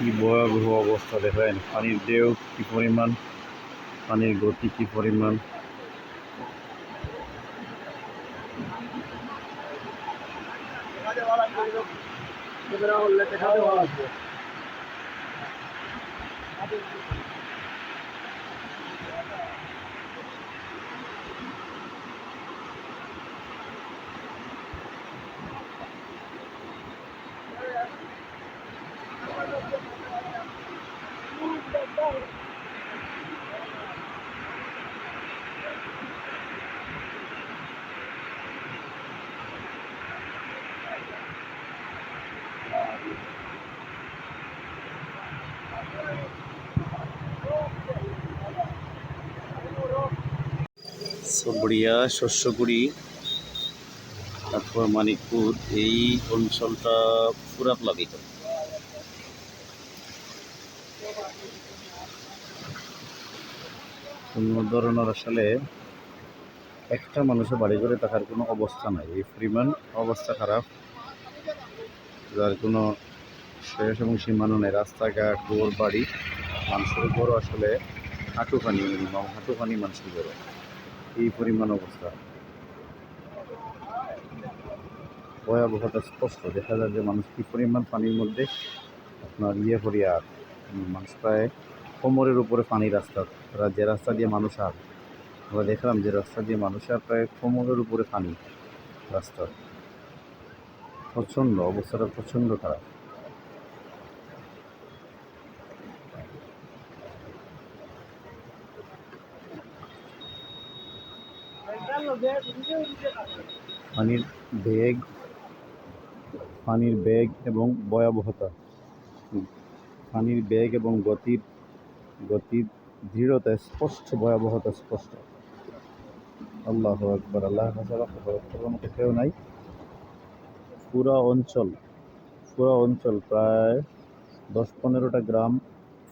কি ভয়াবহ অবস্থা দেখেন? পানির ঢেউ কি পরিমাণ? পানির গতি কি পরিমাণ? সবড়িয়া শস্যগুড়ি, তারপর মানিকপুর, এই অঞ্চলটা পুরা প্লাবিত। কোনো ধরনের আসলে একটা মানুষের বাড়ি করে থাকার কোনো অবস্থা নাই। এই পরিমাণ অবস্থা খারাপ, যার কোনো শেষ এবং সীমানো নেই। রাস্তাঘাট ঘর বাড়ি মানুষের ঘরও আসলে হাঁটুখানি মিনিমাম হাঁটুখানি মানুষের ঘর এই পরিমাণ অবস্থা। ভয়াবহতা স্পষ্ট। দেখা যায় যে মানুষ কি পরিমাণ পানির মধ্যে আপনার ইয়ে করিয়া উম, মানুষ প্রায় কোমরের উপরে পানি রাস্তা যে রাস্তা দিয়ে মানুষ আর। আমরা দেখলাম যে রাস্তা দিয়ে মানুষ আর প্রায় কোমরের উপরে পানি রাস্তা। প্রচণ্ড অবস্থাটা প্রচণ্ড খারাপ। পানির বেগ পানির বেগ এবং ভয়াবহতা। পানির বেগ এবং গতির গতির দৃঢ়তা স্পষ্ট ভয়াবহতা স্পষ্ট। আল্লাহ একবার আল্লাহ মতো কেউ নাই। পুরা অঞ্চল পুরা অঞ্চল প্রায় দশ পনেরোটা গ্রাম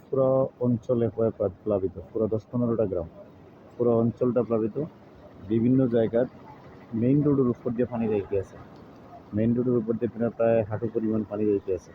পুরো অঞ্চলে হয়ে প্লাবিত। পুরো দশ পনেরোটা গ্রাম, পুরো অঞ্চলটা প্লাবিত। বিভিন্ন জায়গার মেইন রোডের উপর দিয়ে পানি যাইতে আছে। মেইন রোডের উপর দিয়ে প্রায় হাঁটু পরিমাণ পানি যাইতে আছে।